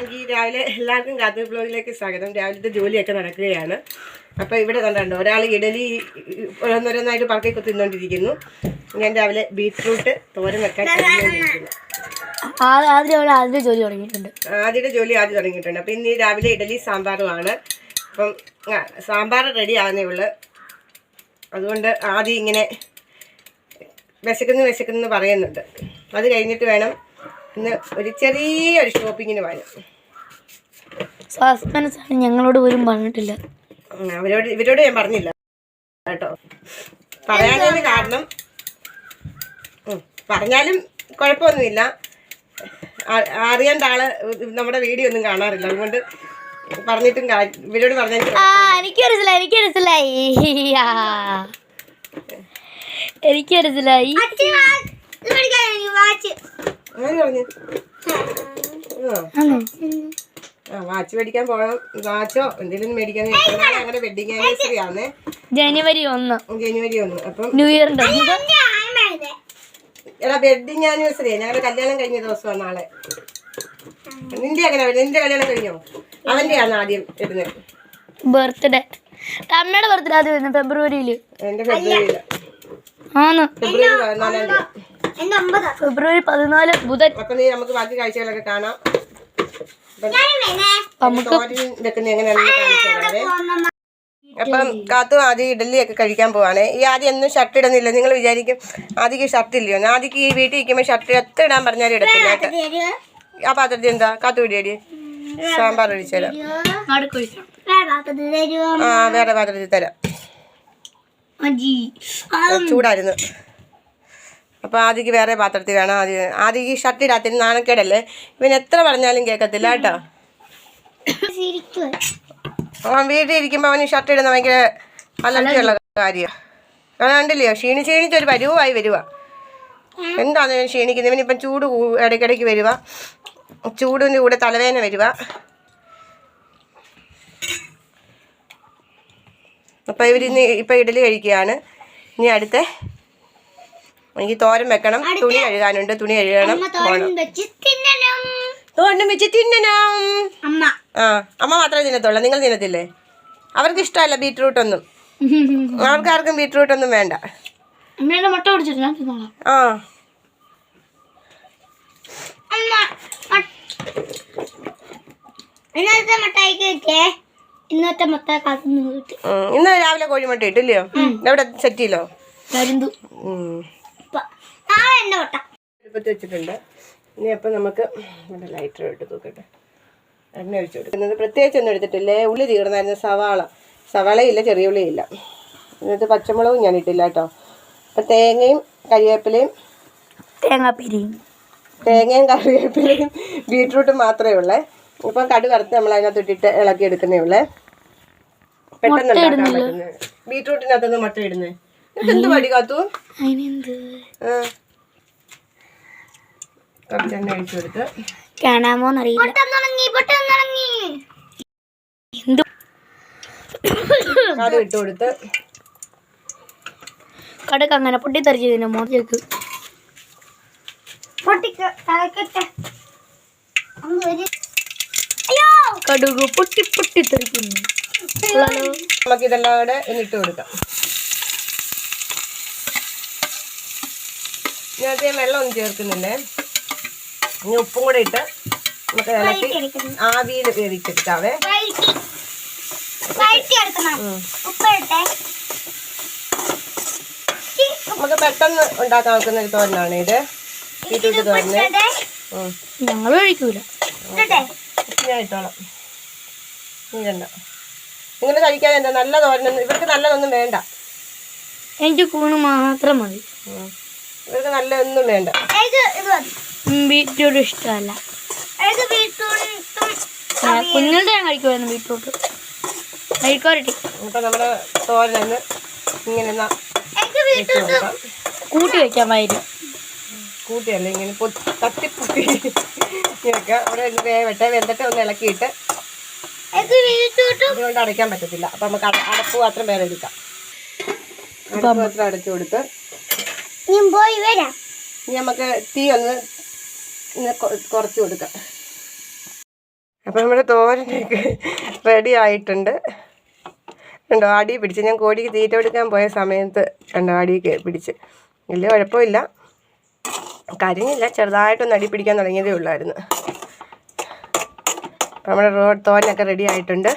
എനിക്ക് രാവിലെ എല്ലാവർക്കും കാത്തു ബ്ലോഗിലേക്ക് സ്വാഗതം. രാവിലത്തെ ജോലിയൊക്കെ നടക്കുകയാണ്. അപ്പോൾ ഇവിടെ കണ്ടുണ്ട് ഒരാൾ ഇഡലി ഓരോന്നോരോന്നായിട്ട് പറക്കി തിന്നുകൊണ്ടിരിക്കുന്നു ഞാൻ രാവിലെ ബീറ്റ്റൂട്ട് തോരൻ വെക്കാൻ ജോലി തുടങ്ങിയിട്ടുണ്ട്. ആദ്യത്തെ ജോലി ആദ്യം തുടങ്ങിയിട്ടുണ്ട്. അപ്പം ഇന്ന് രാവിലെ ഇഡലി സാമ്പാറുമാണ്. അപ്പം സാമ്പാർ റെഡി ആകുന്നേ ഉള്ളു. അതുകൊണ്ട് ആദ്യം ഇങ്ങനെ വിശക്കുന്നു വിശക്കുന്നു പറയുന്നുണ്ട്. അത് കഴിഞ്ഞിട്ട് വേണം ഇന്ന് ഒരു ചെറിയൊരു ഷോപ്പിങ്ങിന് വരും സസ്പെൻസ് ആണ് ഞങ്ങളോട് പോലും പറഞ്ഞിട്ടില്ല. അവരോട് ഇവരോട് ഞാൻ പറഞ്ഞില്ല. കേട്ടോ. പറയാനാണ് കാരണം പറഞ്ഞാലും കുഴപ്പമൊന്നുമില്ല. അറിയേണ്ട ആൾ നമ്മുടെ വീഡിയോ ഒന്നും കാണാറില്ല. അതുകൊണ്ട് പറഞ്ഞിട്ടും ഇവരോട് പറഞ്ഞാൽ ആ എനിക്ക് മനസ്സിലായി എനിക്ക് മനസ്സിലായി. എനിക്ക് മനസ്സിലായി. ആര് പറഞ്ഞു. ആ. ആണോ? വാച്ച് മേടിക്കാൻ പോകണം വാച്ചോ? എന്തെങ്കിലും മേടിക്കാൻ ഞങ്ങളുടെ വെഡിങ് ആനിവേഴ്സറി ആണ് ജനുവരി ഒന്ന്. ജനുവരി ഒന്ന്. അപ്പം ന്യൂ ഇയറിന്റെ എടാ വെഡിങ് ആനിവേഴ്സറി ഞങ്ങളുടെ കല്യാണം കഴിഞ്ഞ ദിവസമാണ് നാളെ. നിന്റെ അങ്ങനെ നിന്റെ കല്യാണം കഴിഞ്ഞോ? അവന്റെ ആണ് ആദ്യം ഇടുന്നത്? ബർത്ത്ഡേ അമ്മയുടെ ബർത്ത്ഡേ ആദ്യം വരുന്നത് ഫെബ്രുവരിയിൽ എന്റെ ഫെബ്രുവരിയിൽ ആന്ന്. ഫെബ്രുവരി പതിനാലാം തീയതി. ഫെബ്രുവരി പതിനാല് ബുധൻ. നമുക്ക് ബാക്കി കാഴ്ചകളൊക്കെ കാണാം. അപ്പം തോരൻ വെക്കുന്ന എങ്ങനെയാണെന്ന് കാണിച്ചു തരാവേ? അപ്പം കാത്തു ആദ്യം ഇഡലിയൊക്കെ കഴിക്കാൻ പോവാണേ. ഈ ആദ്യം എന്നും ഷർട്ട് ഇടുന്നില്ല. നിങ്ങൾ വിചാരിക്കും ആദ്യക്ക് ഷർട്ട് ഇല്ലയോ? ആദ്യക്ക് ഈ വീട്ടിൽ ഇരിക്കുമ്പോൾ ഷർട്ട് എത്ര ഇടാൻ പറഞ്ഞാലും ഇടത്തില്ല കേട്ടോ. ആ പാത്രത്തിൽ എന്താ? കാത്തു പിടിയടി സാമ്പാർ ഒഴിച്ചുതരാം ആ വേറെ പാത്രത്തിൽ തരാം. ചൂടായിരുന്നു. അപ്പോൾ ആദ്യക്ക് വേറെ പാത്രത്തിൽ വേണം. ആദ്യം ആദ്യം ഈ ഷർട്ട് ഇടാത്തിന് നാണക്കേടല്ലേ? ഇവൻ എത്ര പറഞ്ഞാലും കേൾക്കത്തില്ല കേട്ടോ. അവൻ വീട്ടിൽ ഇരിക്കുമ്പോൾ അവന് ഷർട്ട് ഇടുന്ന ഭയങ്കര അലർജിയുള്ള കാര്യമാണ് അവൻ കണ്ടില്ലയോ? ക്ഷീണി ക്ഷീണിച്ചൊരു പരുവായി വരുവ. എന്താണ് ഇവൻ ക്ഷീണിക്കുന്നത്? ഇവനിപ്പം ചൂട് ഇടയ്ക്കിടയ്ക്ക് വരുക ചൂടിന്റെ കൂടെ തലവേദന വരുക അപ്പോൾ ഇവരിന്ന് ഇപ്പം ഇഡലി കഴിക്കുകയാണ്. ഇനി അടുത്ത എനിക്ക് തോരൻ വെക്കണം തുണി കഴുകാനുണ്ട് തുണി കഴുകണം തോരനും വെച്ച് തിന്നണം. അമ്മ. ആ അമ്മ മാത്രമേ തിന്നത്തുള്ളൂ. നിങ്ങൾ തിന്നത്തില്ലേ? അവർക്ക് ഇഷ്ടമല്ല ബീറ്റ്റൂട്ട് ഒന്നും. അവർക്ക് ആർക്കും ബീറ്റ്റൂട്ട് ഒന്നും വേണ്ട. മുട്ട ആ. ഇന്നത്തെ മുട്ടായിക്ക് കിട്ടിയേ? ഇന്നത്തെ മുട്ട കാത്തു കിട്ടി. ഉം. ഇന്ന് രാവിലെ കോഴിമുട്ട ഇട്ടില്ലയോ? എവിടെ സെറ്റ് ചെയ്യലോ നാളെ അടുപ്പത്ത് വെച്ചിട്ടുണ്ട്. ഇനി അപ്പം നമുക്ക് നല്ല ലൈറ്റർ ഇട്ട് നോക്കട്ടെ എണ്ണ ഒഴിച്ചു കൊടുക്കുന്നത് പ്രത്യേകിച്ച് ഒന്നും എടുത്തിട്ടില്ലേ? ഉള്ളി തീർന്നായിരുന്നു. സവാള. സവാളയില്ല ചെറിയ ഉള്ളിയില്ല. എന്നിട്ട് പച്ചമുളകും ഞാൻ ഇട്ടില്ല കേട്ടോ. അപ്പം തേങ്ങയും കരിവേപ്പിലയും തേങ്ങാപ്പിരിയും. തേങ്ങയും കറിവേപ്പിലയും ബീട്രൂട്ടും മാത്രമേ ഉള്ളേ. ഇപ്പം കടു വറുത്ത് നമ്മൾ അതിനകത്ത് ഇട്ടിട്ട് ഇളക്കി എടുക്കുന്നേ ഉള്ളേ. പെട്ടെന്ന് ബീട്രൂട്ടിനകത്തൊന്ന് മുട്ട ഇടുന്നേ? ഇതെന്ത് പടി കാത്തു. കുറച്ച് എണ്ണ ഒഴിച്ചു കൊടുത്ത്. കാണാമോന്നറിയില്ല എന്ത്? കടു ഇട്ട് കൊടുത്ത്. കടക്ക് അങ്ങനെ പൊട്ടിത്തെറിച്ച് ഇതിന്റെ മോർജക്ക് കടുക് പൊട്ടി പൊട്ടിത്തെറിക്കുന്നു. ഉള്ളാലോ. നമുക്ക് ഇതെല്ലാം കൂടെ ഇട്ട് കൊടുക്കാം. ഇതിനകത്ത് ഞാൻ വെള്ളം ഒന്നും ചേർക്കുന്നില്ലേ ഇനി ഉപ്പും കൂടെ ഇട്ട് നമുക്ക് ഇളക്കി ആവിയിൽ വേവിച്ചെടുക്കാവേ. നമുക്ക് പെട്ടെന്ന് ഉണ്ടാക്കാൻ വെക്കുന്ന ഒരു തോരനാണ് ഇത്. ബീറ്റ്റൂട്ട് തോരന്. ഞങ്ങൾ കഴിക്കൂല ഞാൻ ഇട്ടോളാം. നീ കണ്ട നിങ്ങൾ കഴിക്കാൻ എന്താ നല്ല തോരനൊന്നും ഇവർക്ക് നല്ലതൊന്നും വേണ്ട. എനിക്ക് കൂണ് മാത്രം മതി. ഉം. നല്ല ഒന്നും വേണ്ട ബീറ്റ്റൂട്ട് ഇഷ്ടമല്ല കുഞ്ഞുങ്ങളുടെ ഞാൻ കഴിക്കുമായിരുന്നു ബീറ്റ്റൂട്ട്. കഴിക്കാറിട്ടി. ഇപ്പം നമ്മുടെ തോരനൊന്ന് ഇങ്ങനെ കൂട്ടി വെക്കാൻ വൈരും കൂട്ടിയല്ല ഇങ്ങനെ തട്ടിപ്പൊട്ടി വെക്കാം അവിടെ വേവട്ടെ വെന്തിട്ട് ഒന്ന് ഇളക്കിയിട്ട് അതുകൊണ്ട് അടയ്ക്കാൻ പറ്റത്തില്ല. അപ്പം നമുക്ക് അടപ്പ് മാത്രം വേറെ എടുക്കാം അടപ്പ് മാത്രം അടച്ചു കൊടുത്ത് പോയി വരാം. ഇനി നമുക്ക് തീ ഒന്ന് കുറച്ച് കൊടുക്കാം. അപ്പം നമ്മുടെ തോരനൊക്കെ റെഡി ആയിട്ടുണ്ട്. കണ്ടോ അടി പിടിച്ച്. ഞാൻ കോടിക്ക് തീറ്റ കൊടുക്കാൻ പോയ സമയത്ത് കണ്ടോ അടിയൊക്കെ പിടിച്ച്. വലിയ കുഴപ്പമില്ല. കരിഞ്ഞില്ല ചെറുതായിട്ടൊന്ന് അടി പിടിക്കാൻ തുടങ്ങിയതേ ഉള്ളായിരുന്നു. അപ്പം നമ്മുടെ റോഡ് തോരനൊക്കെ റെഡി ആയിട്ടുണ്ട്.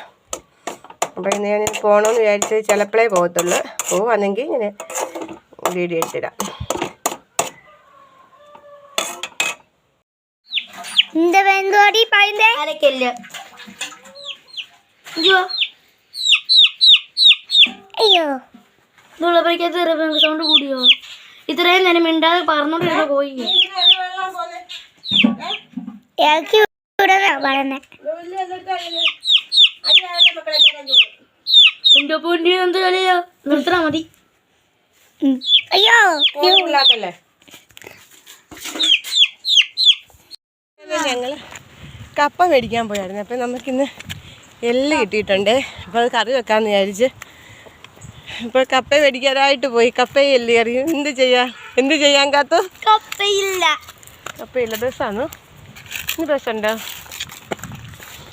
അപ്പോൾ ഇന്ന് ഞാൻ പോകണമെന്ന് വിചാരിച്ചത് ചിലപ്പോഴേ പോകത്തുള്ളൂ. പോവാണെങ്കിൽ ഞാൻ വീഡിയോ എടുത്തിടാം இந்த வெந்தோடி பாய்ந்தே അരക്കല്ല് അയ്യോ ஐயோ ഇതുള്ളപ്പോഴേക്കകത്ത് സൗണ്ട് കൂടിയോ ഇത്രയും നേരം മിണ്ടാതെ പറഞ്ഞോണ്ടിരുന്ന പോയി இறக்கி விடவே வரனே എന്റെ പൊന്നി എന്ത് കളിയാ നിർത്തണ മതി പിള്ളാക്കല്ലേ ഞങ്ങൾ കപ്പ മേടിക്കാൻ പോയായിരുന്നു. അപ്പം നമുക്കിന്ന് എല്ല് കിട്ടിയിട്ടുണ്ട്. അപ്പോൾ അത് കറി വെക്കാമെന്ന് വിചാരിച്ച് ഇപ്പോൾ കപ്പ മേടിക്കാനായിട്ട് പോയി. കപ്പയും എല്ല് കറി എന്ത് ചെയ്യാ? എന്ത് ചെയ്യാൻ കാത്തു? കപ്പയില്ല. കപ്പയില്ല. ബസ്സാണോ ഇന്ന് ബസ്സുണ്ടോ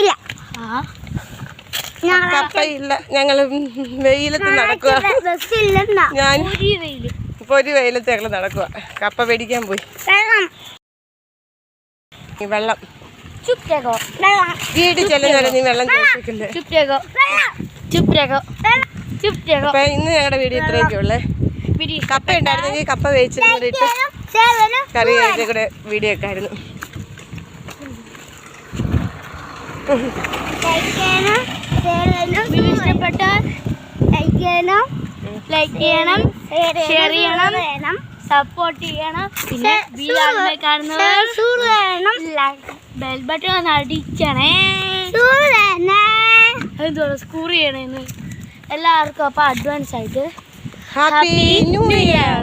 ഇല്ല. ആ. കപ്പയില്ല. ഞങ്ങൾ വെയിലത്ത് നടക്കുക ഞാൻ ഇപ്പോൾ ഒരു വെയിലത്ത് ഞങ്ങൾ നടക്കുക കപ്പ മേടിക്കാൻ പോയി. വെള്ളം. വീട് ചെല്ലുന്നവരെ നീ വെള്ളം ചോദിച്ചിട്ടില്ലേ അപ്പം ഇന്ന് ഞങ്ങളുടെ വീട് ഇത്രയൊക്കെ ഉള്ളേ. കപ്പ ഉണ്ടായിരുന്നെങ്കിൽ കപ്പ വേവിച്ചിട്ട് കൂടെ ഇട്ട് കറി അതിന്റെ കൂടെ വീഡിയോ ഒക്കെ ആയിരുന്നു. വീഡിയോ ലൈക്ക് ചെയ്യണം ലൈക്ക് ചെയ്യണം ഷെയർ ചെയ്യണം സപ്പോർട്ട് ചെയ്യണം പിന്നെ കാണുന്നവർ ബെൽ ബട്ടൺ ഒന്ന് അടിക്കണേ സൂറ് വേണം എന്തോ സ്കൂർ ചെയ്യണേന്ന് എല്ലാവർക്കും അപ്പോൾ അഡ്വാൻസ് ആയിട്ട് ഹാപ്പി ന്യൂ ഇയർ